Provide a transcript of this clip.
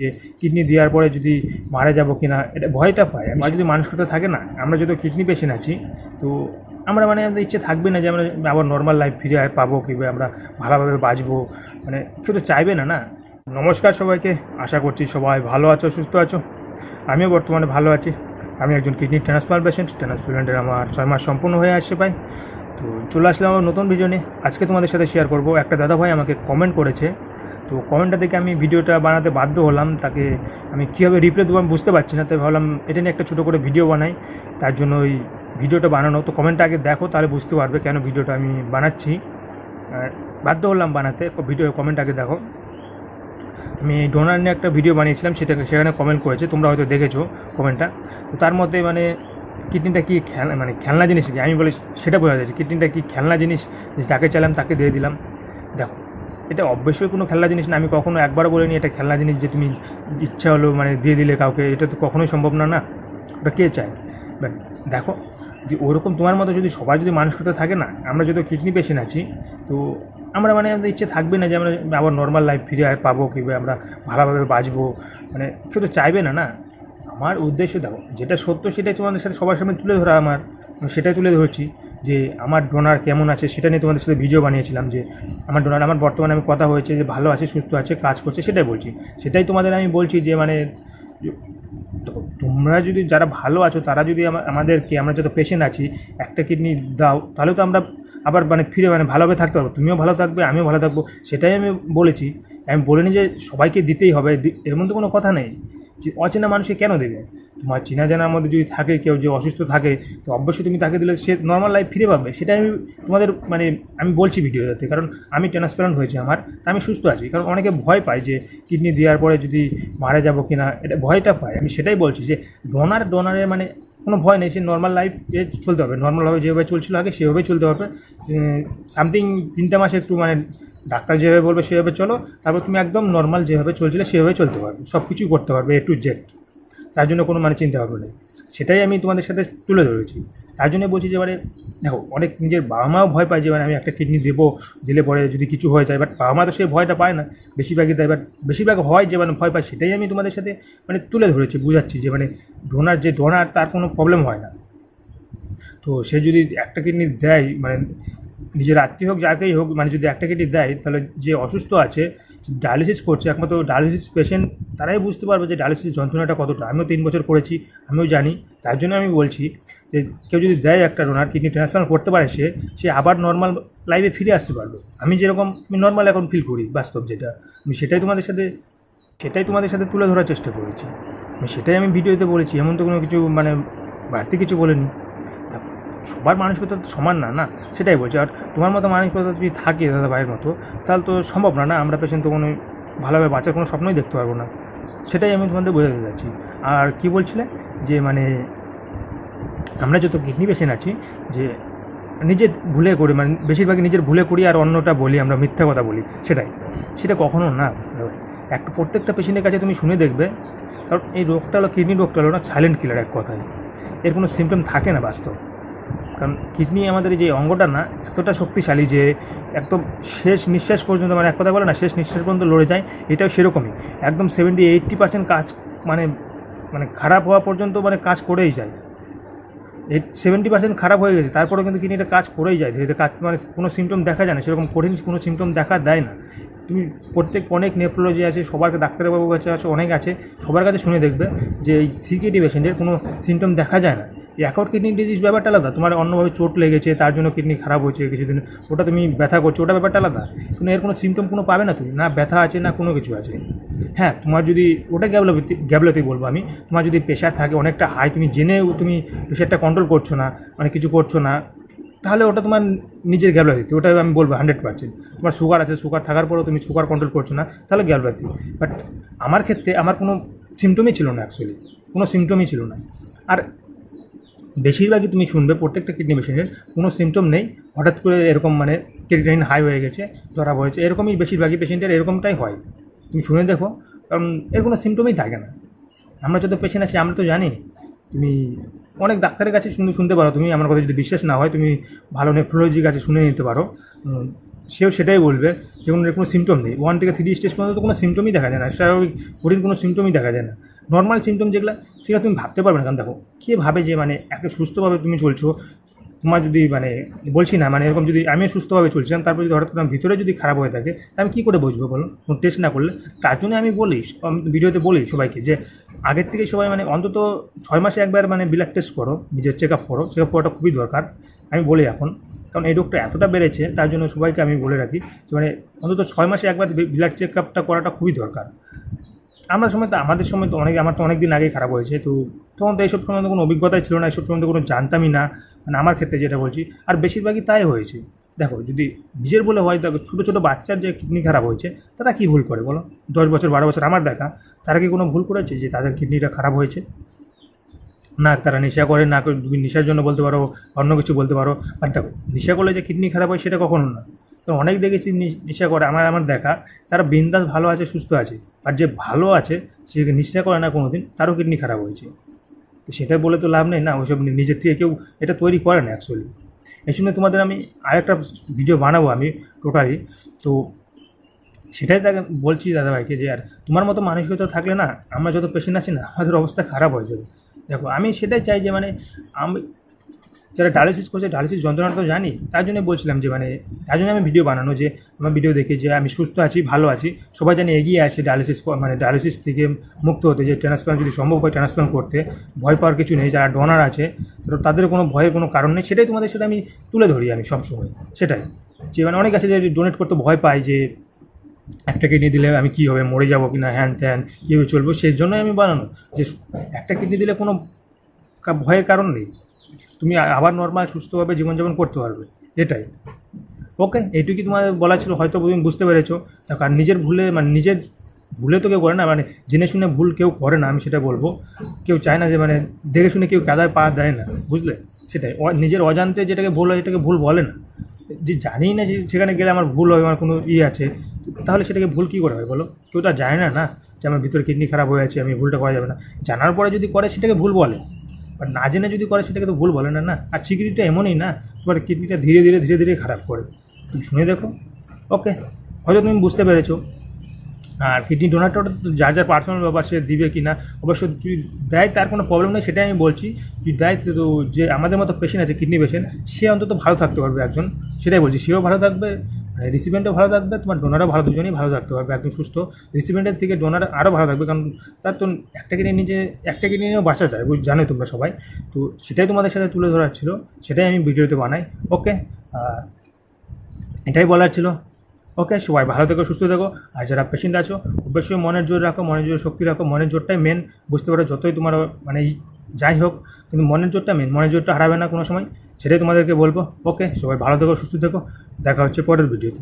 যে কিডনি দেওয়ার পরে যদি মারা যাব কিনা, এটা ভয়টা পায়। আর যদি মানসিকতা থাকে না, আমরা যদি কিডনি পেশেন্ট আছি, তো আমরা মানে আমাদের ইচ্ছে থাকবে না যে আমরা আবার নর্মাল লাইফ ফিরে পাবো, কিংবা আমরা ভালোভাবে বাঁচবো। মানে কেউ তো চাইবে না না? নমস্কার সবাইকে, আশা করছি সবাই ভালো আছো, সুস্থ আছো। আমিও বর্তমানে ভালো আছি। আমি একজন কিডনি ট্রান্সপ্লান্ট পেশেন্ট ট্রান্সপ্লান্টের আমার ছয় মাস সম্পূর্ণ হয়ে আসছে ভাই। তো চলে আসলাম আমার নতুন নিয়ে। আজকে তোমাদের সাথে শেয়ার করব। একটা দাদা ভাই আমাকে কমেন্ট করেছে তো কমেন্টটা দেখে আমি ভিডিওটা বানাতে বাধ্য হলাম, তাকে আমি কীভাবে রিপ্লাই দেবো আমি বুঝতে পারছি না, তাই ভাবলাম এটা নিয়ে একটা ছোটো করে ভিডিও বানাই, তার জন্য ওই ভিডিওটা বানানো। তো কমেন্টটা আগে দেখো, তাহলে বুঝতে পারবে কেন ভিডিওটা আমি বানাচ্ছি। বাধ্য হলাম বানাতে ভিডিও কমেন্ট আগে দেখো। আমি ডোনার নিয়ে একটা ভিডিও বানিয়েছিলাম, সেটাকে সেখানে কমেন্ট করেছে, তোমরা হয়তো দেখেছ কমেন্টটা তো তার মধ্যে মানে কিডনিটা কি খেলনা মানে খেলনা জিনিস কি? আমি বলি সেটা বোঝা যাচ্ছে কিডনিটা কি খেলনা জিনিস? যাকে চাইলাম তাকে দিয়ে দিলাম। দেখো এটা অবশ্যই কোনো খেলনা জিনিস না। আমি কখনো একবারও বলিনি এটা খেলনা জিনিস যে তুমি ইচ্ছা হলো মানে দিয়ে দিলে কাউকে। এটা তো কখনোই সম্ভব না না। ওটা কে চায়? বাট দেখো, যে ওরকম তোমার মতো যদি সবার যদি মানসিকতা থাকে না, আমরা যদি কিডনি পেশেন্ট আছি, তো আমরা মানে আমাদের ইচ্ছে থাকবে না যে আমরা আবার নর্মাল লাইফ ফিরে পাবো কিংবা আমরা ভালোভাবে বাঁচবো। মানে কেউ তো চাইবে না না। আমার উদ্দেশ্য দেখো, যেটা সত্য সেটাই তোমাদের সাথে সবার সামনে তুলে ধরা আমার। সেটাই তুলে ধরছি। যে আমার ডোনার কেমন আছে সেটা নিয়ে তোমাদের সাথে ভিডিও বানিয়েছিলাম যে আমার ডোনার আমার বর্তমানে আমি কথা হয়েছে যে ভালো আছে, সুস্থ আছে, কাজ করছে সেটাই বলছি। সেটাই তোমাদের আমি বলছি যে মানে তোমরা যদি যারা ভালো আছো, তারা যদি আমাদেরকে, আমরা যত পেশেন্ট আছি, একটা কিডনি দাও, তাহলে তো আমরা আবার মানে ফিরে মানে ভালোভাবে থাকতে পারব। তুমিও ভালো থাকবে, আমিও ভালো থাকব, সেটাই আমি বলেছি। আমি বলিনি যে সবাইকে দিতেই হবে এর মধ্যে কোনো কথা নেই। যে অচেনা মানুষকে কেন দেবে? তোমার চেনা জানার মধ্যে যদি থাকে, কেউ যে অসুস্থ থাকে, তো অবশ্যই তুমি তাকে দিলে সে নর্মাল লাইফ ফিরে পাবে। সেটাই আমি তোমাদের মানে আমি বলছি ভিডিওতে, কারণ আমি ট্রান্সপ্লান্ট হয়েছে আমার, তা আমি সুস্থ আছি। কারণ অনেকে ভয় পায় যে কিডনি দেওয়ার পরে যদি মারা যাব কি না এটা ভয়টা পায়। আমি সেটাই বলছি যে ডোনার ডোনারের মানে কোনো ভয় নেই, সে নর্মাল লাইফ এ চলতে হবে। নর্মালভাবে যেভাবে চলছিল আগে সেভাবেই চলতে হবে। সামথিং তিনটা মাসে একটু মানে ডাক্তার যেভাবে বলবে সেভাবে চলো, তারপর তুমি একদম নর্মাল যেভাবে চলছিলে, সেভাবে চলতে পারবে। সব কিছুই করতে পারবে এ টু জেড তার জন্য কোনো মানে চিন্তা ভাবনা নেই। সেটাই আমি তোমাদের সাথে তুলে ধরেছি। তার জন্য বলছি যে এবারে দেখো, অনেক নিজের বাবা মাও ভয় পায় যে মানে আমি একটা কিডনি দেবো, দিলে পরে যদি কিছু হয়ে যায়। বাট বাবা মা তো সেই ভয়টা পায় না, বেশিরভাগই দেয় বাট বেশিরভাগ হয় যে মানে ভয় পায়, সেটাই আমি তোমাদের সাথে মানে তুলে ধরেছি, বুঝাচ্ছি যে মানে ডোনার যে ডোনার তার কোনো প্রবলেম হয় না। তো সে যদি একটা কিডনি দেয় মানে নিজের আত্মীয় হোক, যাকেই হোক মানে যদি একটা কিডনি দেয়, তাহলে যে অসুস্থ আছে ডায়ালিসিস করছে, একমাত্র ডায়ালিসিস পেশেন্ট তারাই বুঝতে পারবে যে ডায়ালিসিস যন্ত্রণাটা কতটা। আমিও তিন বছর করেছি, আমিও জানি। তার জন্য আমি বলছি যে কেউ যদি দেয় একটা ডোনার কিডনি ট্রান্সপ্লান্ট করতে পারে সে সে আবার নর্মাল লাইফে ফিরে আসতে পারবে। আমি যেরকম, আমি নর্মাল এখন ফিল করি, বাস্তব যেটা। আমি সেটাই তোমাদের সাথে, সেটাই তোমাদের সাথে তুলে ধরার চেষ্টা করেছি। আমি সেটাই আমি ভিডিওতে বলেছি, এমন তো কোনো কিছু মানে বাড়তি কিছু বলিনি। সবার মানসিকতা তো সমান না না? সেটাই বলছি। আর তোমার মতো মানসিকতা যদি থাকে দাদা ভাইয়ের মতো, তাহলে তো সম্ভব না না? আমরা পেশেন্ট তো কোনো ভালোভাবে বাঁচার কোনো স্বপ্নই দেখতে পারব না। সেটাই আমি তোমাদের বোঝাতে যাচ্ছি আর কি বলছিলে? যে মানে আমরা যত কিডনি পেশেন্ট আছি, যে নিজের ভুলে করি মানে বেশিরভাগই নিজের ভুলে করি আর অন্যটা বলি, আমরা মিথ্যা কথা বলি, সেটাই। সেটা কখনো না একটা প্রত্যেকটা পেশেন্টের কাছে তুমি শুনে দেখবে, কারণ এই রোগটা হলো কিডনি রোগটা হলো না সাইলেন্ট কিলার এক কথায়। এর কোনো সিমটম থাকে না বাস্তব। কারণ কিডনি আমাদের যে অঙ্গটা না, এতটা শক্তিশালী যে একদম শেষ নিঃশ্বাস পর্যন্ত মানে এক কথা বলে না, শেষ নিঃশ্বাস পর্যন্ত লড়ে যায়, এটাও সেরকমই। একদম সেভেন্টি এইট্টি পার্সেন্ট কাজ মানে মানে খারাপ হওয়া পর্যন্ত মানে কাজ করেই যায়। সেভেন্টি পার্সেন্ট খারাপ হয়ে গেছে, তারপরেও কিন্তু কিডনিটা কাজ করেই যায়। ধীরে ধীরে কাজ মানে কোনো সিমটম দেখা যায় না, সেরকম কঠিন কোনো সিমটম দেখা দেয় না। তুমি প্রত্যেক, অনেক নেফ্রোলজি আছে, সবার ডাক্তারবাবুর কাছে আছে, অনেক আছে, সবার কাছে শুনে দেখবে যে এই সিকিডি পেশেন্টের কোনো সিমটম দেখা যায় না। অ্যাকাউট কিডনি ডিজিজ ব্যাপারটা আলাদা? তোমার অন্যভাবে চোট লেগেছে, তার জন্য কিডনি খারাপ হয়েছে কিছুদিন, ওটা তুমি ব্যথা করছ, ওটা ব্যাপারটা আলাদা? কিন্তু এর কোনো সিমটম কোনো পাবে না তুমি? না ব্যথা আছে, না কোনো কিছু আছে। হ্যাঁ তোমার যদি, ওটা গ্যাবলোপতি গ্যাবলোতেই বলব আমি, তোমার যদি প্রেশার থাকে অনেকটা হাই তুমি জেনেও তুমি প্রেশারটা কন্ট্রোল করছ না মানে কিছু করছ না, তাহলে ওটা তোমার নিজের গ্যাবলাতি ওটা আমি বলব হান্ড্রেড পার্সেন্ট তোমার সুগার আছে সুগার থাকার পরেও তুমি সুগার কন্ট্রোল করছ না, তাহলে গ্যাবলাতি বাট আমার ক্ষেত্রে আমার কোনো সিমটমই ছিল না অ্যাকচুয়ালি কোনো সিমটমই ছিল না। আর বেশিরভাগই তুমি শুনবে, প্রত্যেকটা কিডনি পেশেন্টের কোনো সিমটম নেই। হঠাৎ করে এরকম মানে ক্রিটিনাইন হাই হয়ে গেছে ধরা পড়েছে এরকমই বেশিরভাগই পেশেন্টের এরকমটাই হয়। তুমি শুনে দেখো, কারণ এর কোনো সিমটমই থাকে না। আমরা যত পেশেন্ট আছি, আমরা তো জানি। তুমি অনেক ডাক্তারের কাছে শুনে, শুনতে পারো, তুমি আমার কথা যদি বিশ্বাস না হয়, তুমি ভালো নেফ্রোলজির কাছে শুনে নিতে পারো। সেও সেটাই বলবে যে কোনো কোনো সিমটম নেই। ওয়ান থেকে থ্রি স্টেজ পর্যন্ত কোনো সিমটমই দেখা যায় না। স্বাভাবিক কঠিন কোনো সিমটমই দেখা যায় না। নর্মাল সিমটম যেগুলো সেটা তুমি ভাবতে পারবে না। কারণ দেখো, কে ভাবে যে মানে একটা সুস্থভাবে তুমি চলছো? তোমার যদি মানে বলছি না মানে এরকম যদি আমিও সুস্থভাবে চলছিলাম, তারপর যদি হঠাৎ তোমার ভিতরে যদি খারাপ হয়ে থাকে, তা আমি কী করে বুঝব বলো? কোনো টেস্ট না করলে? তার জন্য আমি বলি, আমি ভিডিওতে বলি সবাইকে যে, আগের থেকে সবাই মানে অন্তত ছয় মাসে একবার মানে ব্লাড টেস্ট করো, নিজের চেক আপ করো। চেক আপ করাটা খুবই দরকার, আমি বলি এখন। কারণ এই রোগটা এতটা বেড়েছে, তার জন্য সবাইকে আমি বলে রাখি যে মানে অন্তত ছয় মাসে একবার ব্লাড চেক আপটা করাটা খুবই দরকার। আমরা সময় তো আমাদের সময় তো অনেক আমার তো অনেক দিন আগেই খারাপ হয়েছে, তো তখন তো এইসব সম্বন্ধে কোনো অভিজ্ঞতাই ছিল না এইসব সম্বন্ধে কোনো জানতামই না মানে আমার ক্ষেত্রে যেটা বলছি। আর বেশিরভাগই তাই হয়েছে। দেখো, যদি নিজের বলে হয়, দেখো, ছোটো ছোটো বাচ্চার যে কিডনি খারাপ হয়েছে, তারা কী ভুল করে বলো? দশ বছর, বারো বছর, আমার দেখা, তারা কি কোনো ভুল করেছে যে তাদের কিডনিটা খারাপ হয়েছে? না, তারা নেশা করে, না, তুমি নেশার জন্য বলতে পারো, অন্য কিছু বলতে পারো আর দেখো, নেশা করলে যে কিডনি খারাপ হয়, সেটা কখনো না। তো অনেক দেখেছি নেশা করে, আমার আমার দেখা। তারা বিন্দাস ভালো আছে, সুস্থ আছে। আর যে ভালো আছে, সে নেশা করে না কোনো দিন তারও কিডনি খারাপ হয়েছে। তো সেটা বলে তো লাভ নেই না ওইসব নিজের থেকে কেউ এটা তৈরি করে না অ্যাকচুয়ালি এই জন্য তোমাদের আমি আরেকটা ভিডিও বানাবো আমি টোটালি তো সেটাই তাকে বলছি দাদাভাইকে যে, আর তোমার মতো মানসিকতা থাকলে না, আমরা যত পেশেন্ট আছি না, আমাদের অবস্থা খারাপ হয়ে যাবে। দেখো, আমি সেটাই চাই যে মানে আমি যারা ডায়ালিসিস করছে ডায়ালিসিস যন্ত্রণা তো জানি, তার জন্য বলছিলাম যে মানে তার জন্য আমি ভিডিও বানানো যে, আমার ভিডিও দেখে যে আমি সুস্থ আছি, ভালো আছি, সবাই জানি এগিয়ে আসে ডায়ালিসিস মানে ডায়ালিসিস থেকে মুক্ত হতে, যে ট্রান্সপ্লান্ট যদি সম্ভব হয় ট্রান্সপ্লান্ট করতে, ভয় পাওয়ার কিছু নেই, যারা ডোনার আছে, তো তাদের কোনো ভয়ের কোনো কারণ নেই, সেটাই তোমাদের সাথে আমি তুলে ধরি আমি সবসময়, সেটাই। যে মানে অনেক আছে যে ডোনেট করতে ভয় পায় যে, একটা কিডনি দিলে আমি কী হবে, মরে যাব কি না হ্যান ত্যান, কীভাবে চলবো, সেই জন্যই আমি বানানো। যে একটা কিডনি দিলে কোনো ভয়ের কারণ নেই। তুমি আবার নর্মাল সুস্থভাবে জীবনযাপন করতে পারবে, এটাই। ওকে এইটুকুই তোমার বলা ছিল, হয়তো তুমি বুঝতে পেরেছ। আর নিজের ভুলে মানে নিজের ভুলে তো কেউ করে না মানে জেনে শুনে ভুল কেউ করে না, আমি সেটা বলব। কেউ চায় না যে মানে দেখে শুনে কেউ কাদায় পা দেয় না, বুঝলে? সেটাই। নিজের অজান্তে যেটাকে ভুল হয়, সেটাকে ভুল বলে না। যে জানি না যে সেখানে গেলে আমার ভুল হয় আমার কোনো ইয়ে আছে, তাহলে সেটাকে ভুল কী করে হয় বলো? কেউ তো জানে না না, যে আমার ভিতরে কিডনি খারাপ হয়ে আছে, আমি ভুলটা করা যাবে না। জানার পরে যদি করে, সেটাকে ভুল বলে। বাট না জেনে যদি করে সেটাকে তো ভুল বলে না না। আর সিকিউরিটিটা এমনই না, তোমার কিডনিটা ধীরে ধীরে ধীরে ধীরে খারাপ করে। তুমি শুনে দেখো। ওকে হয়তো তুমি বুঝতে পেরেছ। আর কিডনি ডোনারটা তো যার যার পার্সোনাল ব্যাপার, সে দিবে কি না অবশ্য যদি দেয় তার কোনো প্রবলেম নেই, সেটাই আমি বলছি। যদি দেয় তো যে আমাদের মতো পেশেন্ট আছে কিডনি পেশেন্ট সে অন্তত ভালো থাকতে পারবে একজন। সেটাই বলছি, সেও ভালো থাকবে। রিসিপেন্টও ভালো থাকবে, তোমার ডোনারও ভালো, দুজনেই ভালো থাকতে পারবে, একদম সুস্থ। রিসিপেন্টের থেকে ডোনার আরও ভালো থাকবে, কারণ তার তো একটা কিডনি নিজে একটা কিডনি নিয়েও বাঁচা যায়, বুঝ, জানোই তোমরা সবাই। তো সেটাই তোমাদের সাথে তুলে ধরার ছিল, সেটাই আমি ভিডিওতে বানাই। ওকে, আর এটাই বলার ছিল। ওকে, সবাই ভালো থেকো, সুস্থ থেকো। আর যারা পেশেন্ট আছো, অবশ্যই মনের জোর রাখো, মনের জোরে শক্তি রাখো। মনের জোরটাই মেন বুঝতে পারো, যতই তোমার মানে যাই হোক, কিন্তু মনের জোরটা মেন মনের জোরটা হারাবে না কোনো সময়। সেটাই তোমাদেরকে বলব। ওকে সবাই ভালো থেকো সুস্থ থেকো। দেখা হচ্ছে পরের ভিডিওতে।